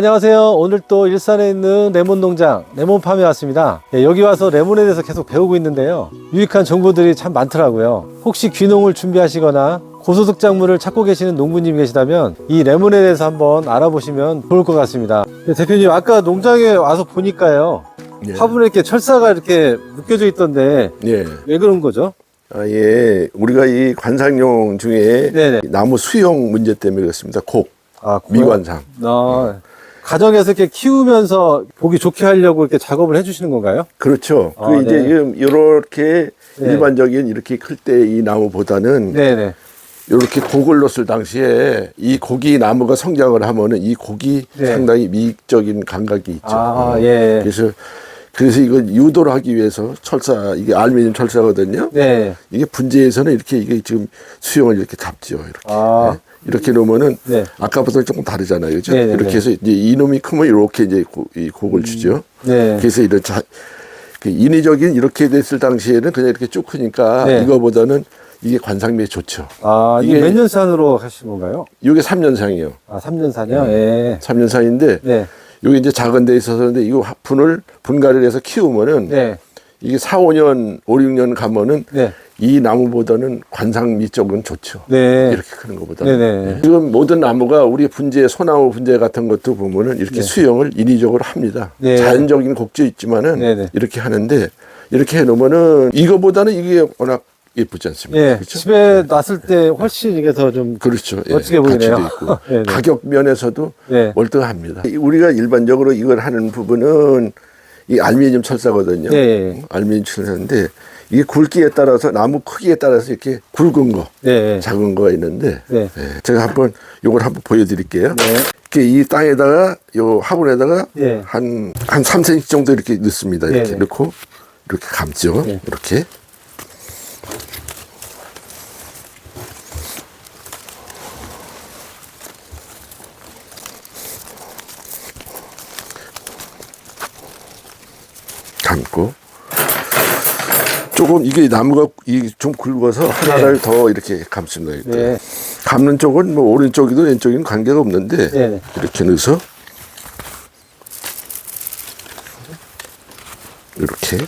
안녕하세요. 오늘 또 일산에 있는 레몬 농장, 레몬팜에 왔습니다. 예, 여기 와서 레몬에 대해서 계속 배우고 있는데요. 유익한 정보들이 참 많더라고요. 혹시 귀농을 준비하시거나 고소득 작물을 찾고 계시는 농부님이 계시다면 이 레몬에 대해서 한번 알아보시면 좋을 것 같습니다. 예, 대표님, 아까 농장에 와서 보니까요. 예. 화분에 이렇게 철사가 이렇게 묶여져 있던데 예. 왜 그런 거죠? 아, 예. 우리가 이 관상용 중에 네네. 나무 수용 문제 때문에 그렇습니다. 곡, 아? 미관상. 어, 가정에서 이렇게 키우면서 보기 좋게 하려고 이렇게 작업을 해주시는 건가요? 그렇죠. 아, 그 이제 네. 지금 이렇게 네. 일반적인 이렇게 클 때 이 나무보다는 네네. 이렇게 곡을 넣었을 당시에 이 고기 나무가 성장을 하면은 이 곡이 네. 상당히 미익적인 감각이 있죠. 아, 어. 예. 그래서 그래서 이걸 유도를 하기 위해서 철사 이게 알루미늄 철사거든요. 네. 이게 분재에서는 이렇게 이게 지금 수영을 이렇게 잡죠. 이렇게. 아, 네. 이렇게 놓으면은 네. 아까보다는 조금 다르잖아요. 그죠? 네네네. 이렇게 해서 이제 이놈이 크면 이렇게 이제 고, 이 곡을 주죠. 네. 그래서 이런 자, 그 인위적인 이렇게 됐을 당시에는 그냥 이렇게 쭉 크니까 네. 이거보다는 이게 관상미에 좋죠. 아, 이게 이게- 몇 년산으로 하신 건가요? 이게 3년상이에요. 아, 3년산이요? 예. 3년상인데 네. 여기 이제 작은 데 있어서 근데 이거 분을 분갈이를 해서 키우면은 네. 이게 4, 5년, 5, 6년 가면은 네. 이 나무보다는 관상미 쪽은 좋죠. 네. 이렇게 크는 것보다. 네네. 지금 모든 나무가 우리 분재, 소나무 분재 같은 것도 보면은 이렇게 네. 수영을 인위적으로 합니다. 네. 자연적인 곡조 있지만은 네네. 이렇게 하는데 이렇게 해 놓으면은 이거보다는 이게 워낙 예쁘지 않습니까? 예. 그렇죠? 집에 놨을 때 훨씬 이게 더 좀. 그렇죠. 예, 멋지게 보이네요. 가치도 있고 네 네. 가격 면에서도 네. 월등합니다. 이- 우리가 일반적으로 이걸 하는 부분은 이 알루미늄 철사거든요. 네. 알루미늄 철사인데 이게 굵기에 따라서 나무 크기에 따라서 이렇게 굵은 거, 네. 작은 거가 있는데 네. 예, 제가 한번 요걸 한번 보여드릴게요. 네. 이렇게 이 땅에다가 요 화분에다가 네. 한한 3cm 정도 이렇게 넣습니다. 이렇게 네, 네. 넣고 이렇게 감죠. 네. 이렇게. 감고 조금 이게 나무가 이좀 굵어서 하나를 더 이렇게 감습니다. 네. 감는 쪽은 뭐 오른쪽이든 왼쪽이든 관계가 없는데 네네. 이렇게 넣어서 이렇게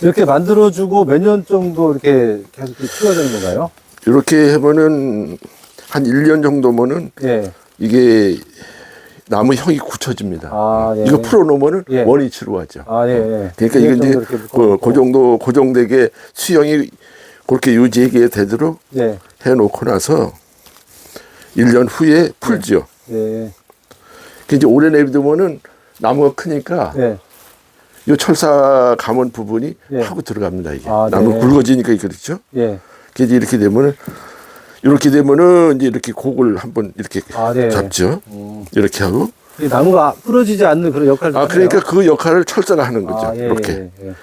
이렇게 만들어주고 몇 년 정도 이렇게 계속 키워야 되는 건가요? 이렇게 하면은 한 1년 정도면은 예. 이게 나무 형이 굳혀집니다. 아, 예. 이거 풀어놓으면은 예. 원이 치루하죠. 아, 예. 예. 그러니까 일 이게 년 이제 그. 그 정도 고정되게 수영이 그렇게 유지하게 되도록 예. 해놓고 나서 1년 후에 풀죠. 예. 그 이제 오래 내비두면은 나무가 크니까 예. 이 철사 감은 부분이 예. 하고 들어갑니다 이게 아, 나무 네. 굵어지니까 그렇죠. 예. 이제 이렇게 되면은 이렇게 되면은 이제 이렇게 곡을 한번 이렇게 아, 네. 잡죠. 음. 이렇게 하고 이 나무가 부러지지 않는 그런 역할을 아 그러니까 그 역할을 철사가 하는 거죠. 아, 예, 이렇게 예, 예.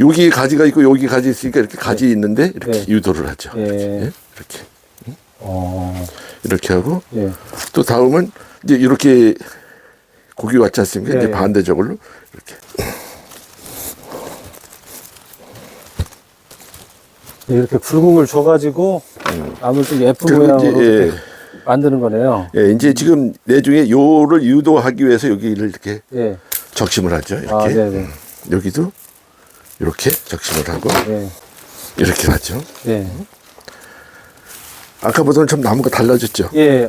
여기 가지가 있고 여기 가지 있으니까 이렇게 가지 있는데 이렇게 네. 유도를 하죠. 예. 이렇게 예? 이렇게 어. 이렇게 하고 예. 또 다음은 이제 이렇게 곡이 왔지 않습니까? 예, 이제 예. 반대적으로 이렇게 이렇게 굵은 걸 줘가지고 나무를 좀 예쁜 그리고 이제 모양으로 예. 만드는 거네요. 예, 이제 지금 내중에 요를 유도하기 위해서 여기를 이렇게 예. 적심을 하죠. 이렇게 아, 네네. 여기도 이렇게 적심을 하고 예. 이렇게 하죠. 예. 아까보다는 좀 나무가 달라졌죠. 예.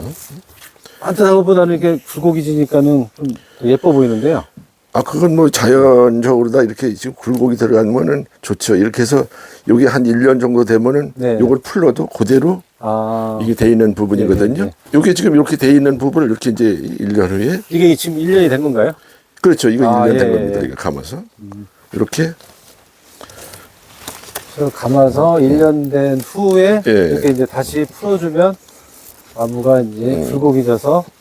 한뜻한 것보다는 이렇게 굴곡이 지니까는 좀 예뻐 보이는데요. 아 그건 뭐 자연적으로 다 이렇게 지금 굴곡이 들어가면은 좋죠. 이렇게 해서 여기 한 1년 정도 되면은 네. 요걸 풀러도 그대로 아. 이게 돼 있는 부분이거든요. 네, 네, 요게 지금 이렇게 돼 있는 부분을 이렇게 이제 1년 후에 이게 지금 1년이 된 건가요? 그렇죠. 이거 아, 1년 된 예, 겁니다. 예. 이거 감아서 이렇게 그래서 감아서 1년 된 후에 예. 이렇게 이제 다시 풀어주면 나무가 이제 굴곡이 져서 더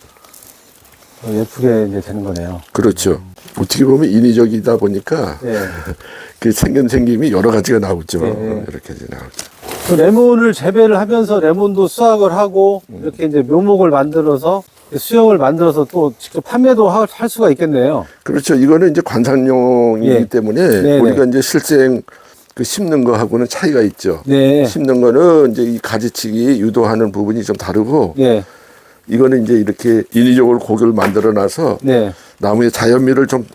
예쁘게 이제 되는 거네요. 그렇죠. 어떻게 보면 인위적이다 보니까 예. 그 생긴 생김이 여러 가지가 나오죠. 예, 예. 이렇게 이제 나오죠. 그 레몬을 재배를 하면서 레몬도 수확을 하고 이렇게 이제 묘목을 만들어서 수영을 만들어서 또 직접 판매도 하- 할 수가 있겠네요. 그렇죠. 이거는 이제 관상용이기 예. 때문에 네네. 우리가 이제 실생 그 심는 거하고는 차이가 있죠. 네. 심는 거는 이제 이 가지치기 유도하는 부분이 좀 다르고 네. 이거는 이제 이렇게 인위적으로 고기를 만들어 놔서 네. 나무의 자연미를 좀,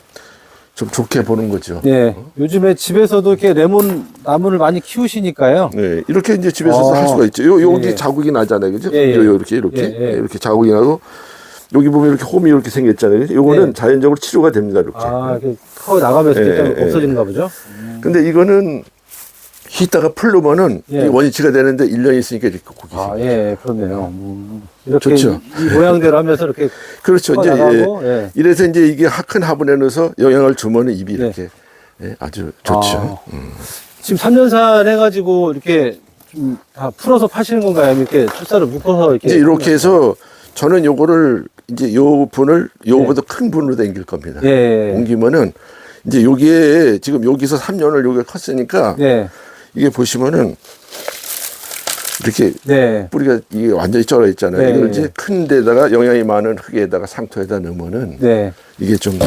좀 좋게 보는 거죠. 네. 요즘에 집에서도 이렇게 레몬 나무를 많이 키우시니까요. 네, 이렇게 이제 집에서 어. 할 수가 있죠. 요, 여기 예. 자국이 나잖아요. 그죠? 예, 예. 요, 요 이렇게, 이렇게. 예, 예. 예, 이렇게 자국이 나고, 여기 보면 이렇게 홈이 이렇게 생겼잖아요. 요거는 네. 자연적으로 치료가 됩니다. 이렇게. 아, 이렇게 커 나가면서 예, 이렇게 예, 없어지는가 보죠? 근데 이거는 히다가 풀르면은 예. 이 원위치가 되는데 1년이 있으니까 이렇게 고기. 아, 예, 그렇네요. 음, 이렇게 좋죠. 이 모양대로 하면서 이렇게 그렇죠. 커 이제, 나가고, 예. 예. 이래서 이제 이게 하- 큰 화분에 넣어서 영양을 주면은 입이 네. 이렇게 예, 아주 좋죠. 아, 지금 3년산 해가지고 이렇게 좀 다 풀어서 파시는 건가요? 이렇게 출사를 묶어서 이렇게. 이제 이렇게 해서 저는 요거를 이제 요 분을 요거보다 큰 분으로 당길 겁니다. 예. 옮기면은 이제 여기에 지금 여기서 3년을 여기가 컸으니까 네. 이게 보시면은 이렇게 네. 뿌리가 이게 완전히 쩔어 있잖아요. 네. 이걸 이제 큰 데다가 영양이 많은 흙에다가 상토에다 넣으면은 네. 이게 좀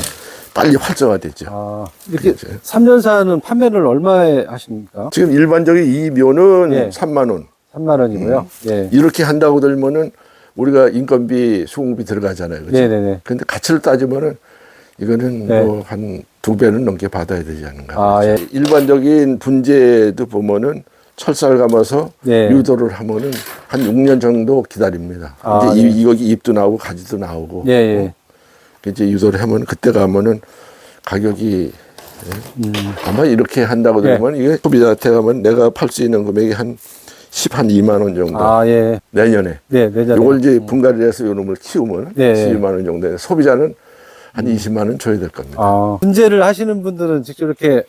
빨리 활성화되죠. 아, 이렇게 그렇죠. 3년산은 판매를 얼마에 하십니까? 지금 일반적인 이 묘는 네. 3만 원. 3만 원이고요. 예. 이렇게 한다고 들면은 우리가 인건비, 수공비 들어가잖아요. 그죠? 네네네. 근데 가치를 따지면은 이거는 네. 뭐한 두 배는 넘게 받아야 되지 않는가. 아, 예. 일반적인 분재도 보면은 철사를 감아서 네. 유도를 하면은 한 6년 정도 기다립니다. 아, 이제 네. 이, 여기 잎도 나오고 가지도 나오고. 예, 예. 이제 유도를 하면 그때 가면은 가격이 음. 아마 이렇게 한다고 네. 들으면 이게 소비자한테 가면 내가 팔 수 있는 금액이 한 10, 한 2만 원 정도. 아, 예. 내년에. 네, 내년에. 이걸 이제 분갈이를 해서 요 놈을 키우면 네. 12만 원 정도. 돼. 소비자는 한 20만 원 줘야 될 겁니다. 아, 분재를 하시는 분들은 직접 이렇게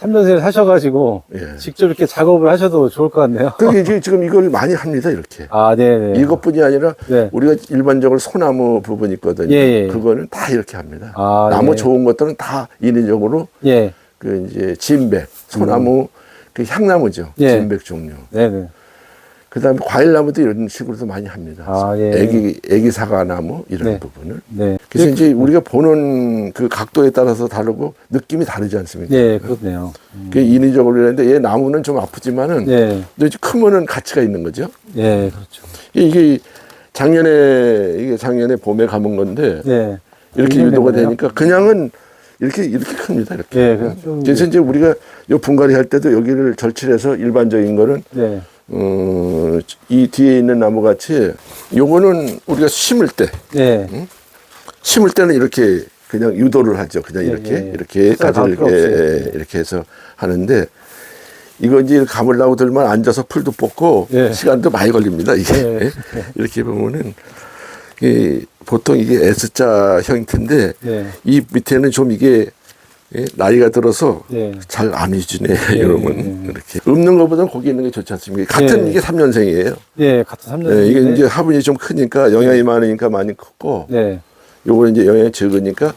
3년생을 하셔가지고 예. 직접 이렇게 작업을 하셔도 좋을 것 같네요. 그게 이제 지금 이걸 많이 합니다, 이렇게. 아, 네네. 이것뿐이 아니라 네. 우리가 일반적으로 소나무 부분 있거든요. 예, 예. 그거는 다 이렇게 합니다. 아, 나무 예. 좋은 것들은 다 인위적으로 예. 그 이제 진백, 소나무, 그 향나무죠. 음. 예. 진백 종류. 네네. 그 다음에 과일나무도 이런 식으로도 많이 합니다. 아, 예. 애기, 애기 사과나무 이런 네. 부분을. 네. 그래서 이제 우리가 보는 그 각도에 따라서 다르고 느낌이 다르지 않습니까? 네, 그렇네요. 그 인위적으로 그랬는데 얘 나무는 좀 아프지만은 네. 근데 이제 크면은 가치가 있는 거죠. 네, 그렇죠. 이게 작년에 이게 작년에 봄에 감은 건데 네. 이렇게 유도가 됐네요. 되니까 그냥은 이렇게 이렇게 큽니다. 이렇게. 네, 그래서 이제 우리가 요 분갈이 할 때도 여기를 절칠해서 일반적인 거는 네. 어, 이 뒤에 있는 나무 같이 요거는 우리가 심을 때 네. 심을 때는 이렇게 그냥 유도를 하죠. 그냥 예, 이렇게 예. 이렇게 쌀 가지를 이렇게. 예, 이렇게 해서 하는데 이거 이제 감으려고 들면 앉아서 풀도 뽑고 예. 시간도 많이 걸립니다. 이게 예. 예. 이렇게 보면은 이 보통 이게 S자 형태인데 네. 이 밑에는 좀 이게 예, 나이가 들어서 네. 잘 안 잊으네 예, 예, 예. 이렇게 읊는 것보다는 거기 있는 게 좋지 않습니까? 같은 예. 이게 3년생이에요. 네, 같은 3년. 예, 이게 이제 화분이 좀 크니까 영양이 많으니까 많이 컸고 네. 요거는 이제 영양이 적으니까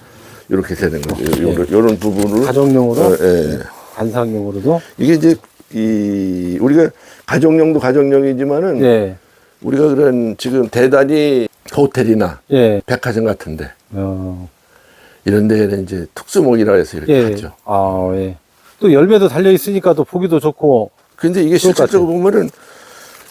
이렇게 되는 거죠. 요런, 요런 부분을 가정용으로? 어, 예. 관상용으로도? 이게 이제 이 우리가 가정용도 가정용이지만은 네. 우리가 그런 지금 대단히 호텔이나 예. 백화점 같은데 어. 이런 데는 이제 특수목이라 해서 이렇게 예. 하죠. 아, 예. 또 열매도 달려 있으니까 또 보기도 좋고. 근데 이게 실질적으로 보면은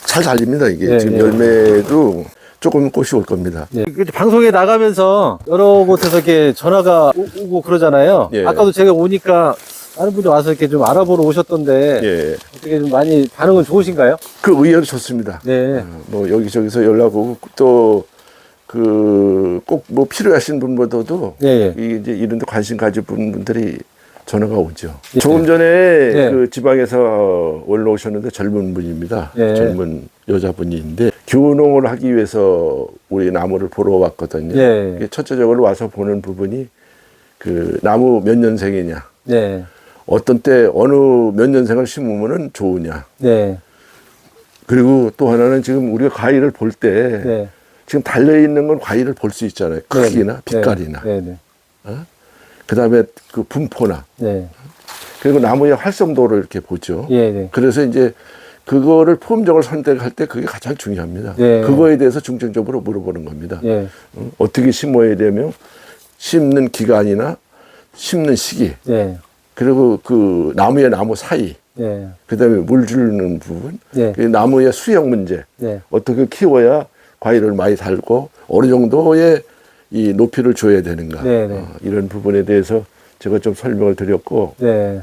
잘 달립니다. 이게 예, 지금 예. 열매도 조금 꽃이 올 겁니다. 예. 그 방송에 나가면서 여러 곳에서 이렇게 전화가 오- 오고 그러잖아요. 예. 아까도 제가 오니까 다른 분이 와서 이렇게 좀 알아보러 오셨던데 예. 어떻게 좀 많이 반응은 좋으신가요? 그 의외로 좋습니다. 네. 어, 뭐 여기저기서 연락 오고 또 그 꼭 뭐 필요하신 분보다도 예, 예. 이제 이런 데 관심 가진 분들이 전화가 오죠. 예. 조금 전에 예. 그 지방에서 올라오셨는데 젊은 분입니다. 예. 젊은 여자분인데 교농을 하기 위해서 우리 나무를 보러 왔거든요. 예. 첫째적으로 와서 보는 부분이 그 나무 몇 년생이냐, 네. 어떤 때 어느 몇 년생을 심으면은 좋으냐. 네. 그리고 또 하나는 지금 우리가 과일을 볼때 네. 지금 달려 있는 건 과일을 볼 수 있잖아요. 크기나 빛깔이나. 네. 네. 그다음에 그 분포나 네. 그리고 나무의 활성도를 이렇게 보죠. 예, 네. 그래서 이제 그거를 품종을 선택할 때 그게 가장 중요합니다. 네. 그거에 대해서 중점적으로 물어보는 겁니다. 예. 어, 어떻게 심어야 되며 심는 기간이나 심는 시기 네. 그리고 그 나무의 나무 사이 네. 그다음에 물 주는 부분, 네. 그 나무의 수영 문제, 네. 어떻게 키워야 과일을 많이 달고 어느 정도의 이 높이를 줘야 되는가 네, 네. 어, 이런 부분에 대해서 제가 좀 설명을 드렸고 네.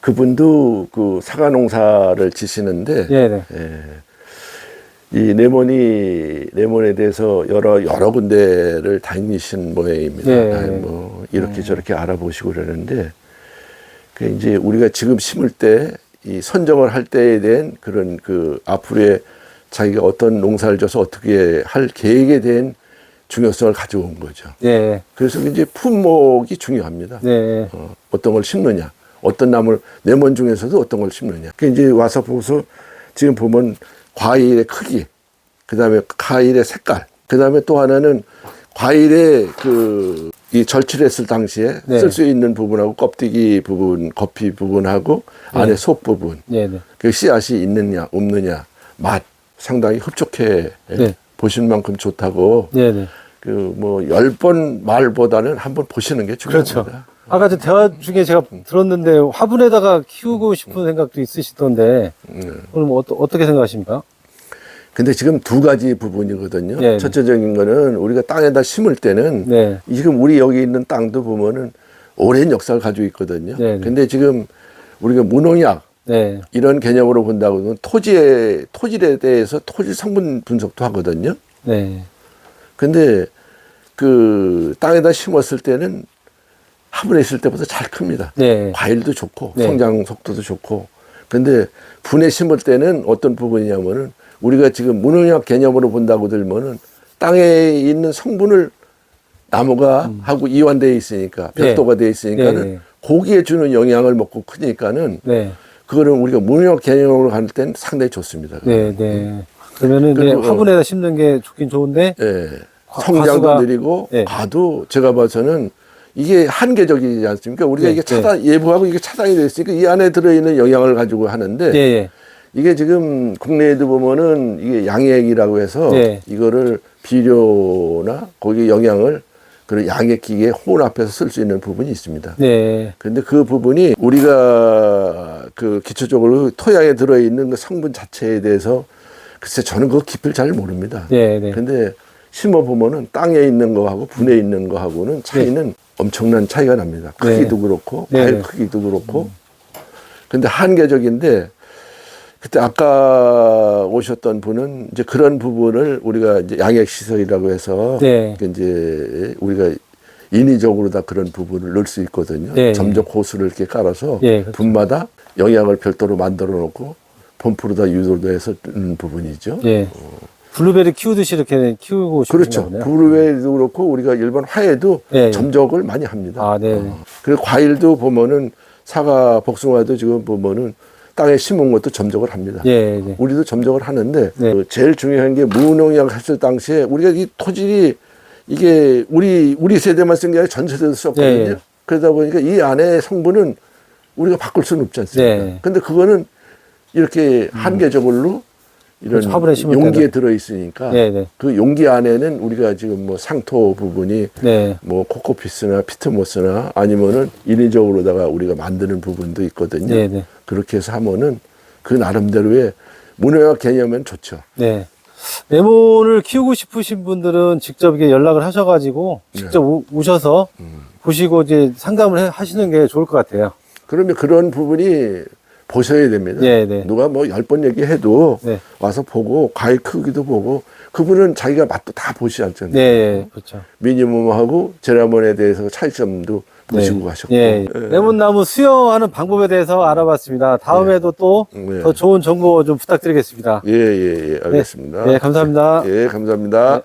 그분도 그 사과 농사를 지시는데 네. 네. 예, 이 레몬이 레몬에 대해서 여러 여러 군데를 다니신 모양입니다. 네. 아, 뭐 이렇게 저렇게 알아보시고 그러는데 그 이제 우리가 지금 심을 때 이 선정을 할 때에 대한 그런 그 앞으로의 자기가 어떤 농사를 져서 어떻게 할 계획에 대한 중요성을 가지고 온 거죠. 네. 그래서 이제 품목이 중요합니다. 네. 어, 어떤 걸 심느냐, 어떤 나무를 레몬 중에서도 어떤 걸 심느냐. 그 이제 와서 보고서 지금 보면 과일의 크기, 그 다음에 과일의 색깔, 그 다음에 또 하나는 과일의 그 이 절칠했을 당시에 네. 쓸수 있는 부분하고 껍데기 부분, 겉피 부분하고 안에 속 부분, 네. 네. 그 씨앗이 있느냐 없느냐 맛 상당히 흡족해 네. 보실 만큼 좋다고 네. 네. 그뭐 열 번 말보다는 한 번 보시는 게 중요합니다. 그렇죠. 아까 저 대화 중에 제가 들었는데 화분에다가 키우고 싶은 생각도 있으시던데 음. 그럼 어떠, 어떻게 생각하십니까? 근데 지금 두 가지 부분이거든요. 네, 네. 첫째적인 거는 우리가 땅에다 심을 때는 네. 지금 우리 여기 있는 땅도 보면은 오랜 역사를 가지고 있거든요. 네, 네. 근데 지금 우리가 무농약 네. 이런 개념으로 본다고 하면 토지에 토질에 대해서 토질 성분 분석도 하거든요. 네. 근데 그 땅에다 심었을 때는 화분에 있을 때보다 잘 큽니다. 네. 과일도 좋고 네. 성장 속도도 좋고. 근데 분에 심을 때는 어떤 부분이냐면은 우리가 지금 무농약 개념으로 본다고 들면은 땅에 있는 성분을 나무가 하고 이완되어 있으니까 음. 네. 벽도가 되어 있으니까는 네, 네. 고기에 주는 영향을 먹고 크니까는 네. 그거는 우리가 무농약 개념으로 갈 때는 상당히 좋습니다. 네. 네. 그러면은 이제 그리고, 어. 화분에다 심는 게 좋긴 좋은데 예. 과- 성장도 과수가- 느리고 예. 과도 제가 봐서는 이게 한계적이지 않습니까? 우리가 네, 이게 차단 예부하고 이게 차단이 돼 있으니까 이 안에 들어 있는 영향을 가지고 하는데 예, 예. 이게 지금 국내에도 보면은 이게 양액이라고 해서 네. 이거를 비료나 거기 영양을 그런 양액 기계에 혼합해서 쓸 수 있는 부분이 있습니다. 네. 근데 그 부분이 우리가 그 기초적으로 토양에 들어있는 그 성분 자체에 대해서 글쎄 저는 그 깊이를 잘 모릅니다. 네, 네. 근데 심어 보면은 땅에 있는 거하고 분에 있는 거하고는 차이는 엄청난 차이가 납니다. 네. 크기도 그렇고 네, 과일 네. 크기도 그렇고. 근데 한계적인데 그때 아까 오셨던 분은 이제 그런 부분을 우리가 이제 양액 시설이라고 해서 네. 그 이제 우리가 인위적으로 다 그런 부분을 넣을 수 있거든요. 네. 점적 호수를 이렇게 깔아서 예, 그렇죠. 분마다 영양을 별도로 만들어 놓고 펌프로 다 유도도 해서 넣는 부분이죠. 예. 블루베리 키우듯이 이렇게 키우고 싶은 그렇죠. 거네요. 브루베리도 그렇고 우리가 일반 화에도 예, 예. 점적을 많이 합니다. 아, 네. 어. 그리고 과일도 보면은 사과, 복숭아도 지금 보면은 땅에 심은 것도 점적을 합니다. 예, 예. 우리도 점적을 하는데 네. 그 제일 중요한 게 무농약 했을 당시에 우리가 이 토질이 이게 우리 우리 세대만 쓴 게 아니라 전 세대도 썼거든요. 예, 예. 그러다 보니까 이 안에 성분은 우리가 바꿀 수는 없지 않습니까? 네. 근데 그거는 이렇게 한계적으로 이런 그렇죠. 용기에. 들어 있으니까 네, 네. 그 용기 안에는 우리가 지금 뭐 상토 부분이 네. 뭐 코코피스나 피트모스나 아니면은 인위적으로다가 우리가 만드는 부분도 있거든요. 네, 네. 그렇게 해서 하면은 그 나름대로의 문화학 개념은 좋죠. 네. 레몬을 키우고 싶으신 분들은 직접 이게 연락을 하셔가지고 직접 오- 오셔서 보시고 이제 상담을 해- 하시는 게 좋을 것 같아요. 그러면 그런 부분이 보셔야 됩니다. 네, 네. 누가 뭐 열 번 얘기해도 네. 와서 보고 과일 크기도 보고 그분은 자기가 맛도 다 보시지 않잖아요. 네, 그렇죠. 미니멈하고 제라몬에 대해서 차이점도 보시고 가셨고. 예, 예. 레몬나무 수영하는 방법에 대해서 알아봤습니다. 다음에도 또 네. 더 좋은 정보 좀 부탁드리겠습니다. 예, 예, 예. 알겠습니다. 네, 감사합니다. 예, 감사합니다. 네.